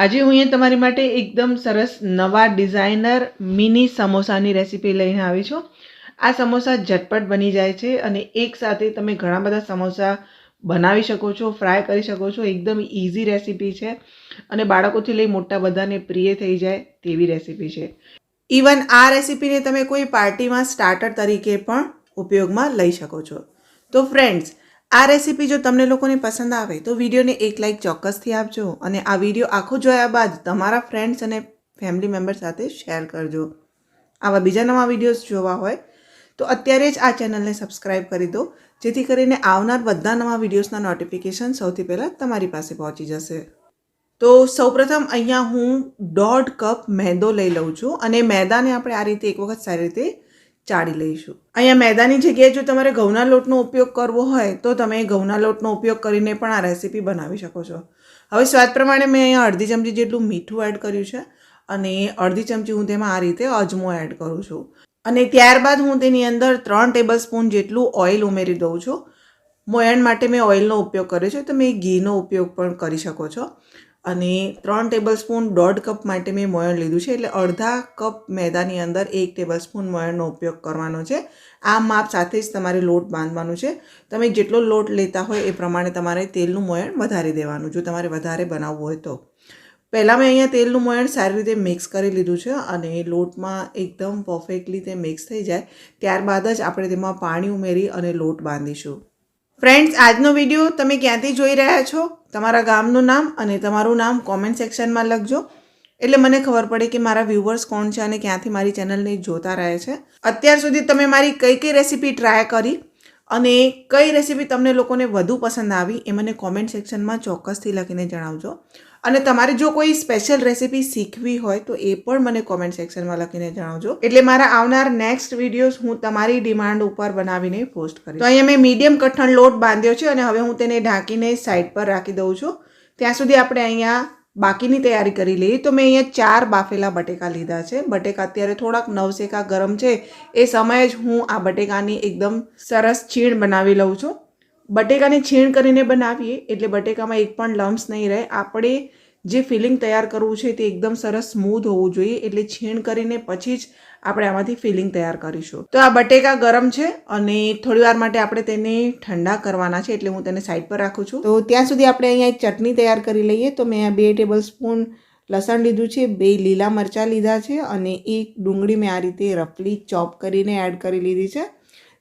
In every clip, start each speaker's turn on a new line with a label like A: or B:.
A: આજે હું અહીંયા તમારી માટે એકદમ સરસ નવા ડિઝાઇનર મિની સમોસાની રેસીપી લઈને આવી છું. આ સમોસા ઝટપટ બની જાય છે અને એકસાથે તમે ઘણા બધા સમોસા બનાવી શકો છો, ફ્રાય કરી શકો છો. એકદમ ઇઝી રેસીપી છે અને બાળકોથી લઈ મોટા બધાને પ્રિય થઈ જાય તેવી રેસીપી છે. ઇવન આ રેસીપીને તમે કોઈ પાર્ટીમાં સ્ટાર્ટર તરીકે પણ ઉપયોગમાં લઈ શકો છો. તો ફ્રેન્ડ્સ આ રેસીપી જો તમને લોકોને પસંદ આવે તો વિડીયોને એક લાઇક ચોક્કસથી આપજો અને આ વીડિયો આખો જોયા બાદ તમારા ફ્રેન્ડ્સ અને ફેમિલી મેમ્બર સાથે શેર કરજો. આવા બીજા નવા વિડીયોઝ જોવા હોય તો અત્યારે જ આ ચેનલને સબસ્ક્રાઇબ કરી દો. જેથી કરીને આવનાર બધા નવા વિડીયોઝના નોટિફિકેશન સૌથી પહેલાં તમારી પાસે પહોંચી જશે. તો સૌપ્રથમ અહીંયા હું દોઢ કપ મેદો લઈ લઉં છું અને મેદાને આપણે આ રીતે એક વખત સારી રીતે ચાળી લઈશું. અહીંયા મેદાની જગ્યાએ જો તમારે ઘઉંના લોટનો ઉપયોગ કરવો હોય, તો તમે ઘઉંના લોટનો ઉપયોગ કરીને પણ આ રેસીપી બનાવી શકો છો. હવે સ્વાદ પ્રમાણે મેં અહીંયા અડધી ચમચી જેટલું મીઠું એડ કર્યું છે અને અડધી ચમચી હું તેમાં આ રીતે અજમો એડ કરું છું. અને ત્યારબાદ હું તેની અંદર ત્રણ ટેબલ સ્પૂન જેટલું ઓઇલ ઉમેરી દઉં છું. મોયણ માટે મેં ઓઇલનો ઉપયોગ કર્યો છે તમે ઘીનો ઉપયોગ પણ કરી શકો છો. અને ત્રણ ટેબલ સ્પૂન દોઢ કપ માટે મેં મોયણ લીધું છે. એટલે અડધા કપ મેદાની અંદર એક ટેબલ સ્પૂન મોયણનો ઉપયોગ કરવાનો છે. આ માપ સાથે જ તમારે લોટ બાંધવાનું છે. તમે જેટલો લોટ લેતા હોય એ પ્રમાણે તમારે તેલનું મોયણ વધારી દેવાનું, જો તમારે વધારે બનાવવું હોય તો. પહેલાં મેં અહીંયા તેલનું મોયણ સારી રીતે મિક્સ કરી લીધું છે અને લોટમાં એકદમ પરફેક્ટલી તે મિક્સ થઈ જાય. ત્યારબાદ જ આપણે તેમાં પાણી ઉમેરી અને લોટ બાંધીશું. ફ્રેન્ડ્સ આજનો વીડિયો તમે ક્યાંથી જોઈ રહ્યા છો? તમારા ગામનું નામ અને તમારું નામ કોમેન્ટ સેક્શનમાં લખજો. એટલે મને ખબર પડે કે મારા વ્યૂવર્સ કોણ છે અને ક્યાંથી મારી ચેનલને જોતા રહે છે. અત્યાર સુધી તમે મારી કઈ કઈ રેસીપી ટ્રાય કરી અને કઈ રેસીપી તમને લોકોને વધુ પસંદ આવી એ મને કોમેન્ટ સેક્શનમાં ચોક્કસથી લખીને જણાવજો. અને તમારે જો કોઈ સ્પેશિયલ રેસીપી શીખવી હોય તો એ પણ મને કોમેન્ટ સેક્શનમાં લખીને જણાવજો. એટલે મારા આવનાર નેક્સ્ટ વિડીયોઝ હું તમારી ડિમાન્ડ ઉપર બનાવીને પોસ્ટ કરીશ. તો અહીંયા મેં મીડિયમ કઠણ લોટ બાંધ્યો છે અને હવે હું તેને ઢાંકીને સાઈડ પર રાખી દઉં છું. ત્યાં સુધી આપણે અહીંયા બાકીની તૈયારી કરી લઈએ. તો મેં અહીંયા ચાર બાફેલા બટેકા લીધા છે. બટેકા અત્યારે થોડાક નવસેકા ગરમ છે. એ સમયે જ હું આ બટેકાની એકદમ સરસ છીણ બનાવી લઉં છું. બટેકાને છીણ કરીને બનાવીએ, એટલે બટેકામાં એક પણ લમ્સ નહીં રહે. આપણે જે ફિલિંગ તૈયાર કરવું છે તે એકદમ સરસ સ્મૂધ હોવું જોઈએ, એટલે છીણ કરીને પછી જ આપણે આમાંથી ફિલિંગ તૈયાર કરીશું. તો આ બટેકા ગરમ છે અને થોડી વાર માટે આપણે તેને ઠંડા કરવાના છે, એટલે હું તેને સાઈડ પર રાખું છું. તો ત્યાં સુધી આપણે અહીંયા એક ચટણી તૈયાર કરી લઈએ. તો મેં બે ટેબલ સ્પૂન લસણ લીધું છે, બે લીલા મરચાં લીધા છે અને એક ડુંગળી મેં આ રીતે રફલી ચોપ કરીને એડ કરી લીધી છે.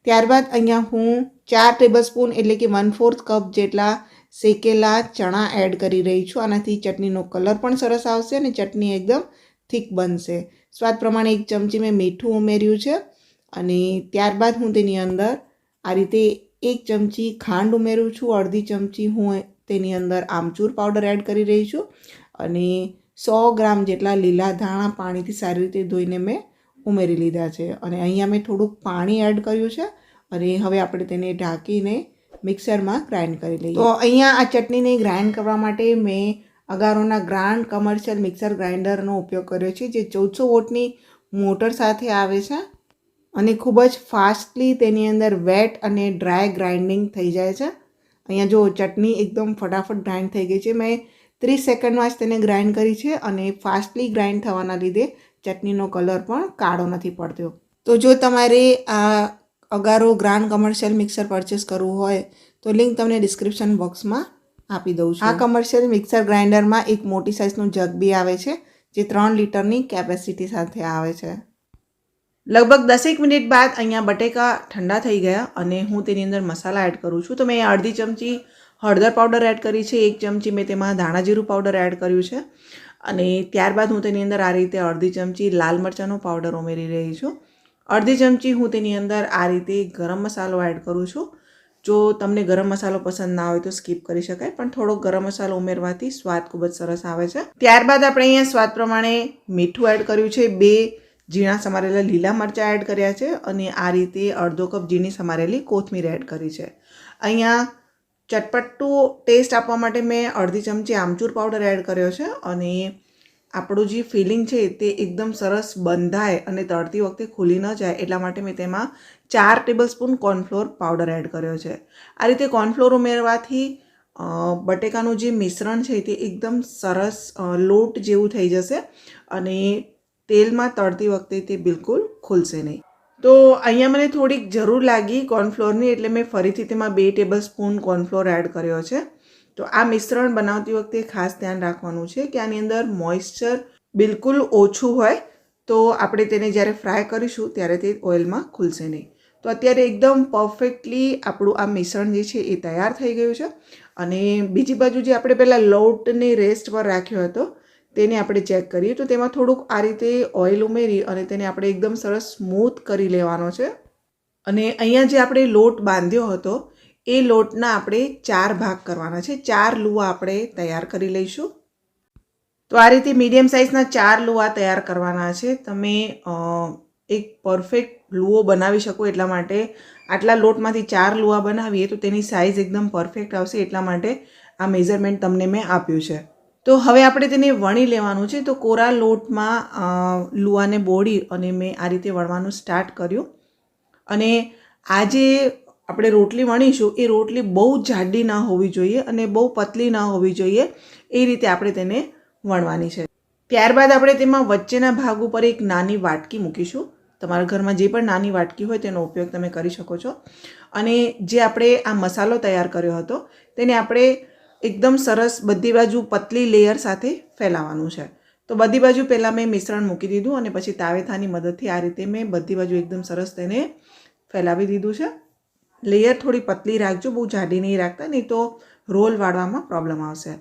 A: ત્યારબાદ અહીંયા હું ચાર ટેબલ સ્પૂન એટલે કે વન ફોર્થ કપ જેટલા શેકેલા ચણા એડ કરી રહી છું. આનાથી ચટણીનો કલર પણ સરસ આવશે અને ચટણી એકદમ થીક બનશે. સ્વાદ પ્રમાણે એક ચમચી મેં મીઠું ઉમેર્યું છે અને ત્યારબાદ હું તેની અંદર આ રીતે એક ચમચી ખાંડ ઉમેરું છું. અડધી ચમચી હું તેની અંદર આમચૂર પાવડર એડ કરી રહી છું અને સો ગ્રામ જેટલા લીલા ધાણા પાણીથી સારી રીતે ધોઈને મેં ઉમેરી લીધા છે. અને અહીંયા મેં થોડુંક પાણી એડ કર્યું છે અને હવે આપણે તેને ઢાંકીને મિક્સરમાં ગ્રાઇન્ડ કરી લઈએ. તો અહીંયા આ ચટણીને ગ્રાઇન્ડ કરવા માટે મેં અગારોના ગ્રાન્ડ કમર્શિયલ મિક્સર ગ્રાઇન્ડરનો ઉપયોગ કર્યો છે, જે ચૌદસો વોટની મોટર સાથે આવે છે અને ખૂબ જ ફાસ્ટલી તેની અંદર વેટ અને ડ્રાય ગ્રાઇન્ડિંગ થઈ જાય છે. અહીંયા જો ચટણી એકદમ ફટાફટ ગ્રાઇન્ડ થઈ ગઈ છે. મેં ત્રીસ સેકન્ડમાં જ તેને ગ્રાઇન્ડ કરી છે અને ફાસ્ટલી ગ્રાઇન્ડ થવાના લીધે ચટણીનો કલર પણ કાળો નથી પડતો. તો જો તમારે આ Agaro grand commercial mixer purchase કરવું હોય, તો લિંક તમને ડિસ્ક્રિપ્શન બોક્સમાં આપી દઉં છું. આ કમર્શિયલ મિક્સર ગ્રાઇન્ડરમાં એક મોટી સાઇઝનું જગ બી આવે છે, જે ત્રણ લીટરની કેપેસિટી સાથે આવે છે. લગભગ દસેક મિનિટ બાદ અહીંયા બટેકા ઠંડા થઈ ગયા અને હું તેની અંદર મસાલા એડ કરું છું. તો મેં અડધી ચમચી હળદર પાવડર એડ કરી છે. એક ચમચી મેં તેમાં ધાણા જીરું પાવડર એડ કર્યું છે. અને ત્યારબાદ હું તેની અંદર આ રીતે અડધી ચમચી લાલ મરચાંનો પાવડર ઉમેરી રહી છું. અડધી ચમચી હું તેની અંદર આ રીતે ગરમ મસાલો એડ કરું છું. જો તમને ગરમ મસાલો પસંદ ના હોય તો સ્કીપ કરી શકાય, પણ થોડો ગરમ મસાલો ઉમેરવાથી સ્વાદ ખૂબ જ સરસ આવે છે. ત્યારબાદ આપણે અહીંયા સ્વાદ પ્રમાણે મીઠું એડ કર્યું છે. બે ઝીણા સમારેલા લીલા મરચાં એડ કર્યા છે અને આ રીતે અડધો કપ ઝીણી સમારેલી કોથમીર એડ કરી છે. અહીંયા ચટપટું ટેસ્ટ આપવા માટે મેં અડધી ચમચી આમચૂર પાવડર એડ કર્યો છે અને આપણું જે ફિલિંગ છે તે એકદમ સરસ બંધાય અને તળતી વખતે ખુલી ન જાય એટલા માટે મેં તેમાં ચાર tablespoon cornflour powder add કર્યો છે. આ રીતે કોર્નફ્લોર ઉમેરવાથી બટેકાનું જે મિશ્રણ છે તે એકદમ સરસ લોટ જેવું થઈ જશે અને તેલમાં તળતી વખતે તે બિલકુલ ખુલશે નહીં. તો અહીંયા મને થોડીક જરૂર લાગી કોર્નફ્લોરની, એટલે મેં ફરીથી તેમાં બે ટેબલ સ્પૂન કોર્નફ્લોર એડ કર્યો છે. તો આ મિશ્રણ બનાવતી વખતે ખાસ ધ્યાન રાખવાનું છે કે આની અંદર મોઇશ્ચર બિલકુલ ઓછું હોય, તો આપણે તેને જ્યારે ફ્રાય કરીશું ત્યારે તે ઓઇલમાં ખુલશે નહીં. તો અત્યારે એકદમ પરફેક્ટલી આપણું આ મિશ્રણ જે છે એ તૈયાર થઈ ગયું છે. અને બીજી બાજુ જે આપણે પહેલાં લોટને રેસ્ટ પર રાખ્યો હતો તેને આપણે ચેક કરીએ તો તેમાં થોડુંક આ રીતે ઓઇલ ઉમેરી અને તેને આપણે એકદમ સરસ સ્મૂથ કરી લેવાનો છે. અને અહીંયા જે આપણે લોટ બાંધ્યો હતો, એ લોટના આપણે ચાર ભાગ કરવાના છે. ચાર લુવા આપણે તૈયાર કરી લઈશું. તો આ રીતે મીડિયમ સાઇઝના ચાર લુવા તૈયાર કરવાના છે. તમે એક પરફેક્ટ લુઓ બનાવી શકો એટલા માટે. આટલા લોટમાંથી ચાર લુવા બનાવીએ તો તેની સાઇઝ એકદમ પરફેક્ટ આવશે એટલા માટે આ મેઝરમેન્ટ તમને મેં આપ્યું છે. તો હવે આપણે તેને વણી લેવાનું છે. તો કોરા લોટમાં લુઆને બોળી અને મેં આ રીતે વણવાનું સ્ટાર્ટ કર્યું. અને આજે આપણે રોટલી વણીશું, એ રોટલી બહુ જાડી ના હોવી જોઈએ અને બહુ પતલી ના હોવી જોઈએ. એ રીતે આપણે તેને વણવાની છે. ત્યારબાદ આપણે તેમાં વચ્ચેના ભાગ ઉપર એક નાની વાટકી મૂકીશું. તમારા ઘરમાં જે પણ નાની વાટકી હોય તેનો ઉપયોગ તમે કરી શકો છો. અને જે આપણે આ મસાલો તૈયાર કર્યો હતો, તેને આપણે એકદમ સરસ બધી બાજુ પતલી લેયર સાથે ફેલાવવાનું છે. તો બધી બાજુ પહેલાં મેં મિશ્રણ મૂકી દીધું અને પછી તાવેથાની મદદથી આ રીતે મેં બધી બાજુ એકદમ સરસ તેને ફેલાવી દીધું છે. લેયર થોડી પતલી રાખજો, બહુ જાડી નહીં રાખતા, નહીં તો રોલ વાળવામાં પ્રોબ્લેમ આવશે.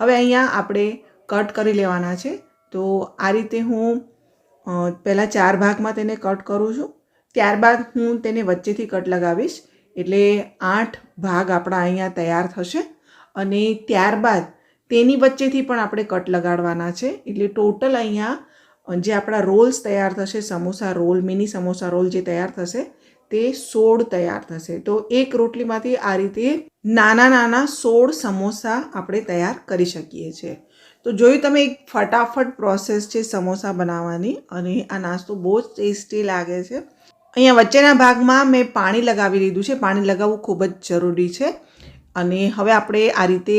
A: હવે અહીંયા આપણે કટ કરી લેવાના છે. તો આ રીતે હું પહેલાં ચાર ભાગમાં તેને કટ કરું છું. ત્યારબાદ હું તેને વચ્ચેથી કટ લગાવીશ. એટલે આઠ ભાગ આપણા અહીંયા તૈયાર થશે. અને ત્યારબાદ તેની વચ્ચેથી પણ આપણે કટ લગાડવાના છે. એટલે ટોટલ અહીંયા જે આપણા રોલ્સ તૈયાર થશે, samosa roll, mini samosa roll જે તૈયાર થશે, તે સોળ તૈયાર થશે. તો એક રોટલીમાંથી આ રીતે નાના નાના સોળ સમોસા આપણે તૈયાર કરી શકીએ છીએ. તો જોયું તમે એક ફટાફટ પ્રોસેસ છે સમોસા બનાવવાની અને આ નાસ્તો બહુ જ ટેસ્ટી લાગે છે. અહીંયા વચ્ચેના ભાગમાં મેં પાણી લગાવી દીધું છે. પાણી લગાવવું ખૂબ જ જરૂરી છે. અને હવે આપણે આ રીતે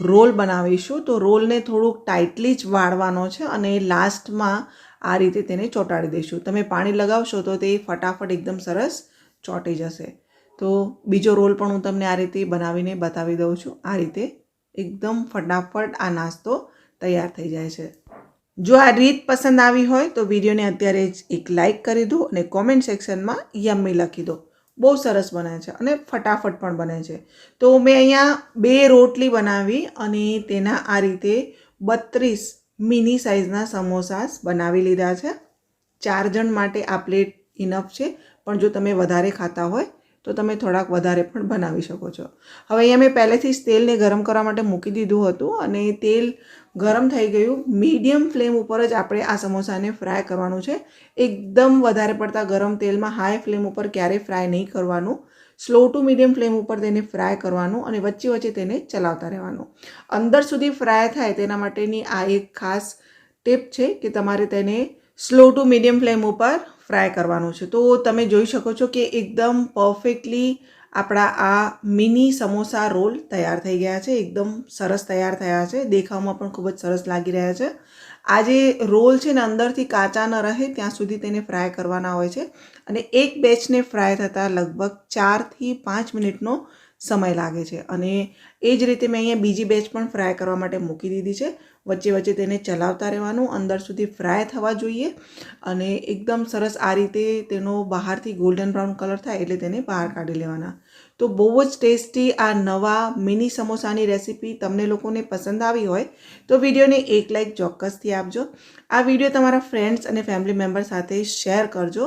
A: રોલ બનાવીશું. તો રોલને થોડુંક ટાઇટલી જ વાળવાનો છે અને લાસ્ટમાં આ રીતે તેને ચોંટાડી દઈશું. તમે પાણી લગાવશો તો તે ફટાફટ એકદમ સરસ ચોંટી જશે. તો બીજો રોલ પણ હું તમને આ રીતે બનાવીને બતાવી દઉં છું. આ રીતે એકદમ ફટાફટ આ નાસ્તો તૈયાર થઈ જાય છે. જો આ રીત પસંદ આવી હોય તો વિડીયોને અત્યારે જ એક લાઇક કરી દો અને કોમેન્ટ સેક્શનમાં યમ્મી લખી દો. બહુ સરસ બને છે અને ફટાફટ પણ બને છે. તો મેં અહીંયા બે રોટલી બનાવી અને તેના આ રીતે બત્રીસ મિની સાઇઝના સમોસાસ બનાવી લીધા છે. ચાર જણ માટે આ પ્લેટ ઇનફ છે. પણ જો તમે વધારે ખાતા હોય તો તમે થોડાક વધારે પણ બનાવી શકો છો. હવે અહીંયા મેં પહેલેથી જ તેલને ગરમ કરવા માટે મૂકી દીધું હતું અને તેલ ગરમ થઈ ગયું. મીડિયમ ફ્લેમ ઉપર જ આપણે આ સમોસાને ફ્રાય કરવાનું છે. એકદમ વધારે પડતા ગરમ તેલમાં હાઈ ફ્લેમ ઉપર ક્યારેય ફ્રાય નહીં કરવાનું. સ્લો ટુ મીડિયમ ફ્લેમ ઉપર તેને ફ્રાય કરવાનું અને વચ્ચે વચ્ચે તેને ચલાવતા રહેવાનું. અંદર સુધી ફ્રાય થાય તેના માટેની આ એક ખાસ ટીપ છે કે તમારે તેને સ્લો ટુ મીડિયમ ફ્લેમ ઉપર ફ્રાય કરવાનું છે. તો તમે જોઈ શકો છો કે એકદમ પરફેક્ટલી આપણા આ મિની સમોસા રોલ તૈયાર થઈ ગયા છે. એકદમ સરસ તૈયાર થયા છે. દેખાવમાં પણ ખૂબ જ સરસ લાગી રહ્યા છે. આ જે રોલ છે ને અંદરથી કાચા ન રહે, ત્યાં સુધી તેને ફ્રાય કરવાના હોય છે. અને એક બેચને ફ્રાય થતાં લગભગ ચારથી પાંચ મિનિટનો સમય લાગે છે. અને એ જ રીતે મેં અહીંયા બીજી બેચ પણ ફ્રાય કરવા માટે મૂકી દીધી છે. વચ્ચે વચ્ચે તેને ચલાવતા રહેવાનું, અંદર સુધી ફ્રાય થવા જોઈએ. અને એકદમ સરસ આ રીતે તેનો બહારથી ગોલ્ડન બ્રાઉન કલર થાય એટલે તેને બહાર કાઢી લેવાના. તો બહુ જ ટેસ્ટી આ નવા મિની સમોસાની રેસીપી તમને લોકોને પસંદ આવી હોય, તો વિડીયોને એક લાઇક ચોક્કસથી આપજો. આ વીડિયો તમારા ફ્રેન્ડ્સ અને ફેમિલી મેમ્બર સાથે શેર કરજો.